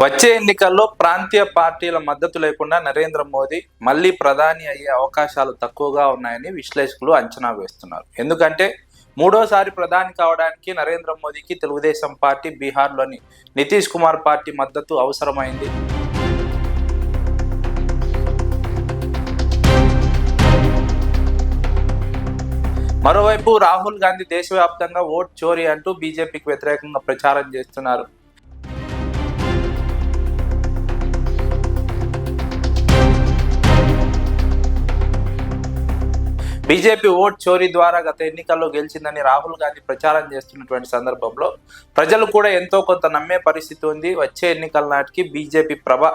వచ్చే ఎన్నికల్లో ప్రాంతీయ పార్టీల మద్దతు లేకుండా నరేంద్ర మోదీ మళ్ళీ ప్రధాని అయ్యే అవకాశాలు తక్కువగా ఉన్నాయని విశ్లేషకులు అంచనా వేస్తున్నారు. ఎందుకంటే మూడోసారి ప్రధాని కావడానికి నరేంద్ర మోదీకి తెలుగుదేశం పార్టీ బీహార్లోని నితీష్ కుమార్ పార్టీ మద్దతు అవసరమైంది. మరోవైపు రాహుల్ గాంధీ దేశవ్యాప్తంగా ఓట్ చోరీ అంటూ బీజేపీకి వ్యతిరేకంగా ప్రచారం చేస్తున్నారు. బీజేపీ ఓట్ చోరీ ద్వారా గత ఎన్నికల్లో గెలిచిందని రాహుల్ గాంధీ ప్రచారం చేస్తున్నటువంటి సందర్భంలో ప్రజలు కూడా ఎంతో కొంత నమ్మే పరిస్థితి ఉంది. వచ్చే ఎన్నికల నాటికి బీజేపీ ప్రభ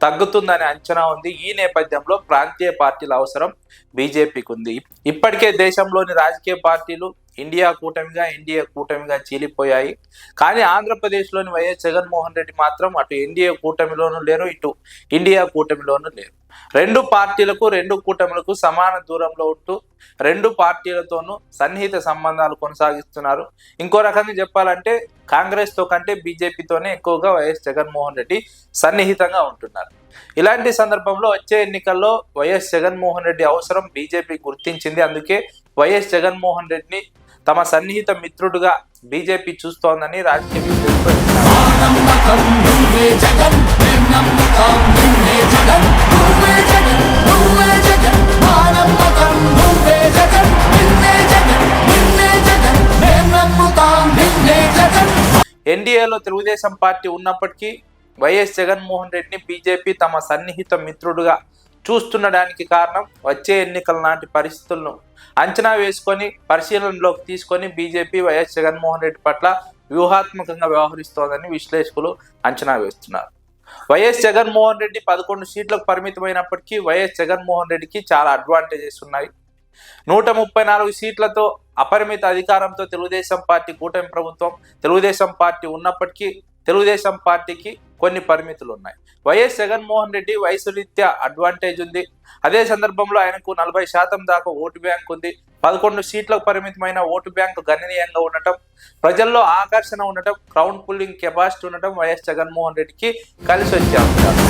తగ్గుతుందనే అంచనా ఉంది. ఈ నేపథ్యంలో ప్రాంతీయ పార్టీల అవసరం బీజేపీకి ఉంది. ఇప్పటికే దేశంలోని రాజకీయ పార్టీలు ఇండియా కూటమిగా ఎన్డీఏ కూటమిగా చీలిపోయాయి. కానీ ఆంధ్రప్రదేశ్లోని వైఎస్ జగన్మోహన్ రెడ్డి మాత్రం అటు ఎన్డీఏ కూటమిలోనూ లేరు ఇటు ఇండియా కూటమిలోనూ లేరు. రెండు పార్టీలకు రెండు కూటమిలకు సమాన దూరంలో ఉంటూ రెండు పార్టీలతోనూ సన్నిహిత సంబంధాలు కొనసాగిస్తున్నారు. ఇంకో రకంగా చెప్పాలంటే కాంగ్రెస్తో కంటే బీజేపీతోనే ఎక్కువగా వైఎస్ జగన్మోహన్ రెడ్డి సన్నిహితంగా ఉంటున్నారు. ఇలాంటి సందర్భంలో వచ్చే ఎన్నికల్లో వైఎస్ జగన్మోహన్ రెడ్డి అవసరం బీజేపీ గుర్తించింది. అందుకే వైఎస్ జగన్మోహన్ రెడ్డిని తమ సన్నిహిత మిత్రుడుగా బీజేపీ చూస్తోందని రాజకీయ విశ్లేషకులు ఎన్డీఏలో తెలుగుదేశం పార్టీ ఉన్నప్పటికీ వైఎస్ జగన్మోహన్ రెడ్డిని బీజేపీ తమ సన్నిహిత మిత్రుడుగా చూస్తుండడానికి కారణం వచ్చే ఎన్నికల నాటి పరిస్థితులను అంచనా వేసుకొని పరిశీలనలోకి తీసుకొని బీజేపీ వైఎస్ జగన్మోహన్ రెడ్డి పట్ల వ్యూహాత్మకంగా వ్యవహరిస్తోందని విశ్లేషకులు అంచనా వేస్తున్నారు. వైఎస్ జగన్మోహన్ రెడ్డి పదకొండు సీట్లకు పరిమితమైనప్పటికీ వైఎస్ జగన్మోహన్ రెడ్డికి చాలా అడ్వాంటేజెస్ ఉన్నాయి. నూట ముప్పై నాలుగు సీట్లతో అపరిమిత అధికారంతో తెలుగుదేశం పార్టీ కూటమి ప్రభుత్వం తెలుగుదేశం పార్టీ ఉన్నప్పటికీ తెలుగుదేశం పార్టీకి కొన్ని పరిమితులు ఉన్నాయి. వైఎస్ జగన్మోహన్ రెడ్డి వయసు రీత్యా అడ్వాంటేజ్ ఉంది. అదే సందర్భంలో ఆయనకు నలభై శాతం దాకా ఓటు బ్యాంక్ ఉంది. పదకొండు సీట్లకు పరిమితమైన ఓటు బ్యాంకు గణనీయంగా ఉండటం ప్రజల్లో ఆకర్షణ ఉండటం క్రౌడ్ పుల్లింగ్ కెపాసిటీ ఉండటం వైఎస్ జగన్మోహన్ రెడ్డికి కలిసి వచ్చే అంశాలు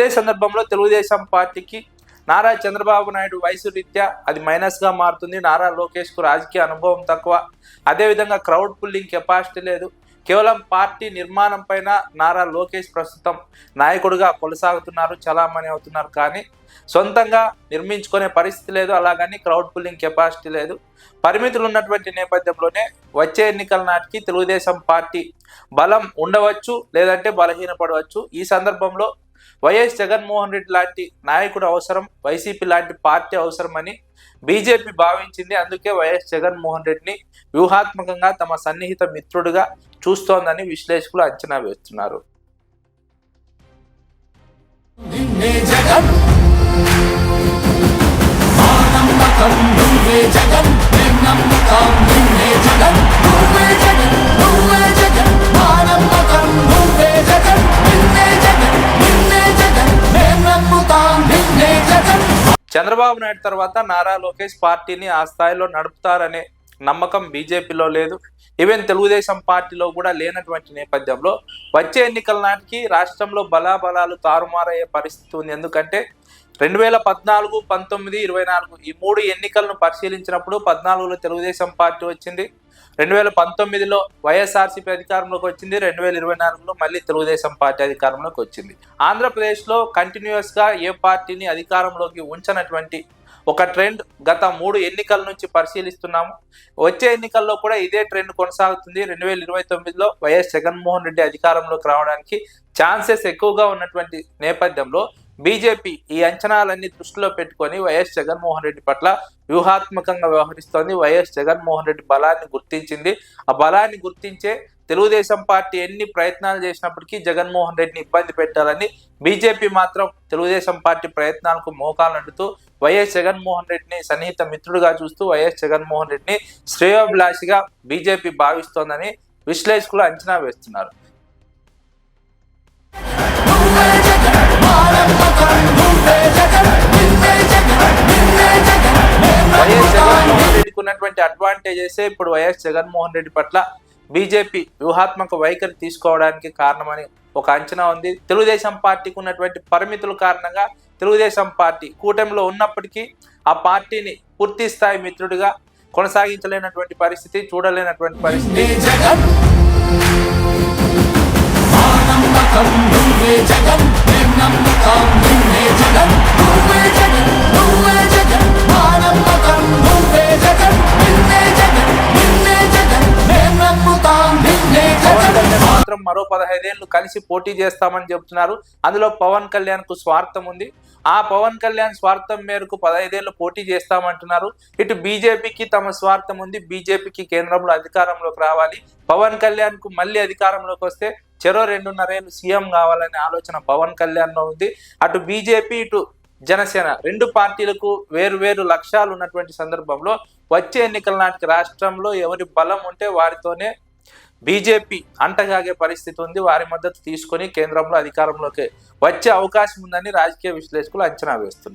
అదే సందర్భంలో తెలుగుదేశం పార్టీకి నారా చంద్రబాబు నాయుడు వయసు రీత్యా అది మైనస్గా మారుతుంది. నారా లోకేష్కు రాజకీయ అనుభవం తక్కువ. అదేవిధంగా క్రౌడ్ పుల్లింగ్ కెపాసిటీ లేదు. కేవలం పార్టీ నిర్మాణం పైన నారా లోకేష్ ప్రస్తుతం నాయకుడిగా కొనసాగుతున్నారు చలామణి అవుతున్నారు. కానీ సొంతంగా నిర్మించుకునే పరిస్థితి లేదు. అలాగని క్రౌడ్ పుల్లింగ్ కెపాసిటీ లేదు. పరిమితులు ఉన్నటువంటి నేపథ్యంలోనే వచ్చే ఎన్నికల నాటికి తెలుగుదేశం పార్టీ బలం ఉండవచ్చు లేదంటే బలహీనపడవచ్చు. ఈ సందర్భంలో వైఎస్ జగన్మోహన్ రెడ్డి లాంటి నాయకుడు అవసరం వైసీపీ లాంటి పార్టీ అవసరమని బీజేపీ భావించింది. అందుకే వైఎస్ జగన్మోహన్ రెడ్డిని వ్యూహాత్మకంగా తమ సన్నిహిత మిత్రుడిగా చూస్తోందని విశ్లేషకులు అంచనా వేస్తున్నారు. నిన్నే జగన్ చంద్రబాబు నాయుడు తర్వాత నారా లోకేష్ పార్టీని ఆ స్థాయిలో నడుపుతారనే నమ్మకం బీజేపీలో లేదు. ఈవెన్ తెలుగుదేశం పార్టీలో కూడా లేనటువంటి నేపథ్యంలో వచ్చే ఎన్నికల నాటికి రాష్ట్రంలో బలాబలాలు తారుమారయ్యే పరిస్థితి ఉంది. ఎందుకంటే రెండు వేల పద్నాలుగు పంతొమ్మిది ఇరవై నాలుగు ఈ మూడు ఎన్నికలను పరిశీలించినప్పుడు పద్నాలుగులో తెలుగుదేశం పార్టీ వచ్చింది. రెండు వేల పంతొమ్మిదిలో వైఎస్ఆర్సీపీ అధికారంలోకి వచ్చింది. రెండు వేల ఇరవై నాలుగులో మళ్ళీ తెలుగుదేశం పార్టీ అధికారంలోకి వచ్చింది. ఆంధ్రప్రదేశ్లో కంటిన్యూస్గా ఏ పార్టీని అధికారంలోకి ఉంచనటువంటి ఒక ట్రెండ్ గత మూడు ఎన్నికల నుంచి పరిశీలిస్తున్నాము. వచ్చే ఎన్నికల్లో కూడా ఇదే ట్రెండ్ కొనసాగుతుంది. రెండు వేల ఇరవై తొమ్మిదిలో వైఎస్ జగన్మోహన్ రెడ్డి అధికారంలోకి రావడానికి ఛాన్సెస్ ఎక్కువగా ఉన్నటువంటి నేపథ్యంలో బీజేపీ ఈ అంచనాలన్నీ దృష్టిలో పెట్టుకొని వైఎస్ జగన్మోహన్ రెడ్డి పట్ల వ్యూహాత్మకంగా వ్యవహరిస్తోంది. వైఎస్ జగన్మోహన్ రెడ్డి బలాన్ని గుర్తించింది. ఆ బలాన్ని గుర్తించే తెలుగుదేశం పార్టీ ఎన్ని ప్రయత్నాలు చేసినప్పటికీ జగన్మోహన్ రెడ్డిని ఇబ్బంది పెట్టాలని బీజేపీ మాత్రం తెలుగుదేశం పార్టీ ప్రయత్నాలకు మోకాలు అంటుతూ వైఎస్ జగన్మోహన్ రెడ్డిని సన్నిహిత మిత్రుడిగా చూస్తూ వైఎస్ జగన్మోహన్ రెడ్డిని శ్రేయోభిలాషిగా బీజేపీ భావిస్తోందని విశ్లేషకులు అంచనా వేస్తున్నారు. వైఎస్ జగన్మోహన్ రెడ్డికి ఉన్నటువంటి అడ్వాంటేజెస్ ఇప్పుడు వైఎస్ జగన్మోహన్ రెడ్డి పట్ల బీజేపీ వ్యూహాత్మక వైఖరి తీసుకోవడానికి కారణమని ఒక అంచనా ఉంది. తెలుగుదేశం పార్టీకి ఉన్నటువంటి పరిమితుల కారణంగా తెలుగుదేశం పార్టీ కూటమిలో ఉన్నప్పటికీ ఆ పార్టీని పూర్తి స్థాయి మిత్రుడిగా కొనసాగించలేనటువంటి పరిస్థితి చూడలేనటువంటి పరిస్థితి. జగన్ మాత్రం మరో పదహైదేళ్ళు కలిసి పోటీ చేస్తామని చెబుతున్నారు. అందులో పవన్ కళ్యాణ్కు స్వార్థం ఉంది. ఆ పవన్ కళ్యాణ్ స్వార్థం మేరకు పదహైదేళ్ళు పోటీ చేస్తామంటున్నారు. ఇటు బీజేపీకి తమ స్వార్థం ఉంది. బీజేపీకి కేంద్రంలో అధికారంలోకి రావాలి. పవన్ కళ్యాణ్కు మళ్ళీ అధికారంలోకి వస్తే చెరో రెండున్నరేళ్ళు సీఎం కావాలనే ఆలోచన పవన్ కళ్యాణ్లో ఉంది. అటు బీజేపీ ఇటు జనసేన రెండు పార్టీలకు వేరు వేరు లక్ష్యాలు ఉన్నటువంటి సందర్భంలో వచ్చే ఎన్నికల నాటికి రాష్ట్రంలో ఎవరి బలం ఉంటే వారితోనే బీజేపీ అంటగాగే పరిస్థితి ఉంది. వారి మద్దతు తీసుకొని కేంద్రంలో అధికారంలోకి వచ్చే అవకాశం ఉందని రాజకీయ విశ్లేషకులు అంచనా వేస్తున్నారు.